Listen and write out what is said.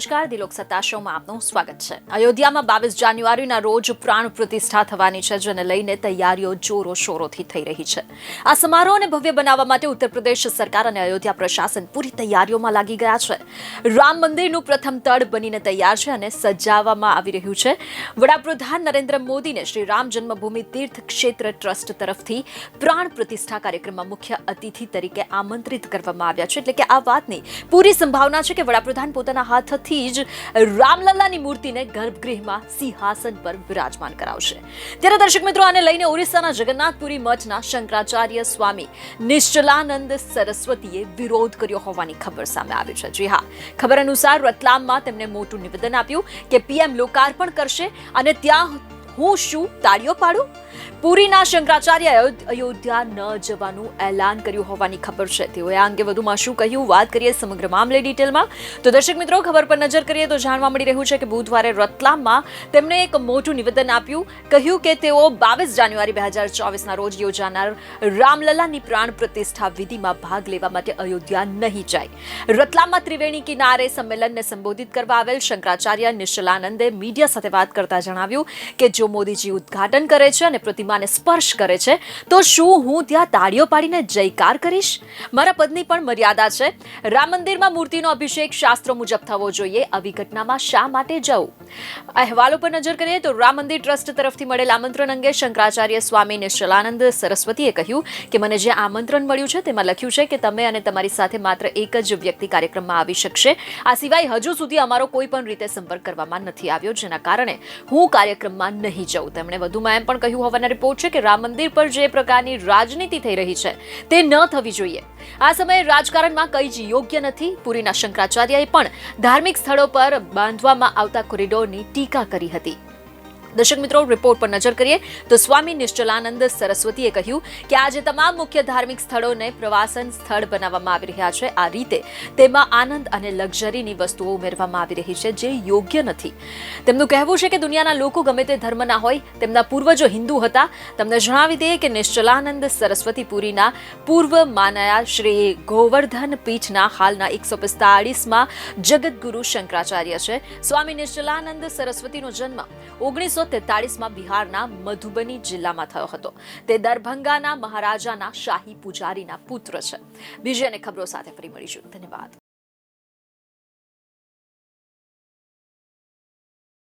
નમસ્કાર, દિલોક સત્તા શોમાં આપનું સ્વાગત છે. અયોધ્યામાં બાવીસ જાન્યુઆરીના રોજ પ્રાણ પ્રતિષ્ઠા થવાની છે, જેને લઈને તૈયારીઓ જોરો શોરોથી થઈ રહી છે. આ સમારોહને ભવ્ય બનાવવા માટે ઉત્તર સરકાર અને અયોધ્યા પ્રશાસન પૂરી તૈયારીઓમાં લાગી ગયા છે. રામ મંદિરનું પ્રથમ તળ બનીને તૈયાર છે અને સજાવવામાં આવી રહ્યું છે. વડાપ્રધાન નરેન્દ્ર મોદીને શ્રી રામ જન્મભૂમિ તીર્થ ક્ષેત્ર ટ્રસ્ટ તરફથી પ્રાણ પ્રતિષ્ઠા કાર્યક્રમમાં મુખ્ય અતિથિ તરીકે આમંત્રિત કરવામાં આવ્યા છે. એટલે કે આ વાતની પૂરી સંભાવના છે કે વડાપ્રધાન પોતાના હાથથી જ રામલલ્લાની મૂર્તિને ગર્ભગૃહમાં સિંહાસન પર વિરાજમાન કરાવશે. ત્યારે દર્શક મિત્રો, આને લઈને ઓરિસ્સાના જગન્નાથપુરી મઠના શંકરાચાર્ય સ્વામી નિશ્ચલાનંદ સરસ્વતીએ વિરોધ કર્યો હોવાની ખબર સામે આવી છે. જી હા, ખબર અનુસાર રતલામમાં તેમણે મોટું નિવેદન આપ્યું કે પીએમ લોકાર્પણ કરશે અને ત્યાં હું શું તાળીઓ પાડું? પુરીના શંકરાચાર્ય અયોધ્યા ન જવાનું એલાન કર્યું હોવાની ખબર છે. તેઓએ આ અંગે વધુમાં શું કહ્યું? વાત કરીએ સમગ્ર મામલે ડિટેલમાં. તો દર્શક મિત્રો, ખબર પર નજર કરીએ તો જાણવા મળી રહ્યું છે કે બુધવારે રતલામમાં તેમણે એક મોટું નિવેદન આપ્યું. કહ્યું કે તેઓ બાવીસ જાન્યુઆરી બે હજાર ચોવીસના રોજ યોજાનાર રામલલાની પ્રાણ પ્રતિષ્ઠા વિધિમાં ભાગ લેવા માટે અયોધ્યા નહીં જાય. રતલામમાં ત્રિવેણી કિનારે સંમેલનને સંબોધિત કરવા આવેલ શંકરાચાર્ય નિશ્ચલાનંદે મીડિયા સાથે વાત કરતા જણાવ્યું કે જો મોદીજી ઉદઘાટન કરે છે અને પ્રતિમાને સ્પર્શ કરે છે, તો શું હું ત્યાં તાળીઓ પાડીને જયકાર કરીશ? મારા પદની પણ મર્યાદા છે. રામ મંદિરમાં મૂર્તિનો અભિષેક શાસ્ત્રો મુજબ થવો જોઈએ, આવી ઘટનામાં શા માટે જવું? અહેવાલો પર નજર કરીએ તો રામ મંદિર ટ્રસ્ટ તરફથી મળેલ આમંત્રણ અંગે શંકરાચાર્ય સ્વામી નિશ્ચલાનંદ સરસ્વતીએ કહ્યું કે મને જે આમંત્રણ મળ્યું છે તેમાં લખ્યું છે કે તમે અને તમારી સાથે માત્ર એક જ વ્યક્તિ કાર્યક્રમમાં આવી શકશે. આ સિવાય હજુ સુધી અમારો કોઈ પણ રીતે સંપર્ક કરવામાં નથી આવ્યો, જેના કારણે હું કાર્યક્રમમાં નહીં જઉં. તેમણે વધુમાં એમ પણ કહ્યું હોવાના રિપોર્ટ છે કે રામ મંદિર પર જે પ્રકારની રાજનીતિ થઈ રહી છે, તે ન થવી જોઈએ. આ સમયે રાજકારણમાં કંઈ જ યોગ્ય નથી. પુરીના શંકરાચાર્યએ પણ ધાર્મિક સ્થળો પર બાંધવામાં આવતા કોરિડોરની ટીકા કરી હતી. દર્શક મિત્રો રિપોર્ટ પર નજર કરીએ તો સ્વામી નિશ્ચલાનંદ સરસ્વતીએ કહ્યું કે આજે તમામ મુખ્ય ધાર્મિક સ્થળોને પ્રવાસન સ્થળ બનાવવામાં આવી રહ્યા છે. આ રીતે તેમાં આનંદ અને લક્ઝરીની વસ્તુઓ ઉમેરવામાં આવી રહી છે જે યોગ્ય નથી. તેમનું કહેવું છે કે દુનિયાના લોકો ગમે તે ધર્મના હોય, તેમના પૂર્વજો હિન્દુ હતા. તમને જણાવી દઈએ કે નિશ્ચલાનંદ સરસ્વતી પુરીના પૂર્વ માનયા શ્રી ગોવર્ધન પીઠના હાલના એકસો પિસ્તાળીસમાં જગતગુરુ શંકરાચાર્ય છે. સ્વામી નિશ્ચલાનંદ સરસ્વતીનો જન્મ ઓગણીસો તેતાળીસમાં બિહારના મધુબની જિલ્લામાં થયો હતો. તે દરભંગાના મહારાજાના શાહી પૂજારીના પુત્ર છે. બીજી અને ખબરો સાથે ફરી મળીશું. ધન્યવાદ.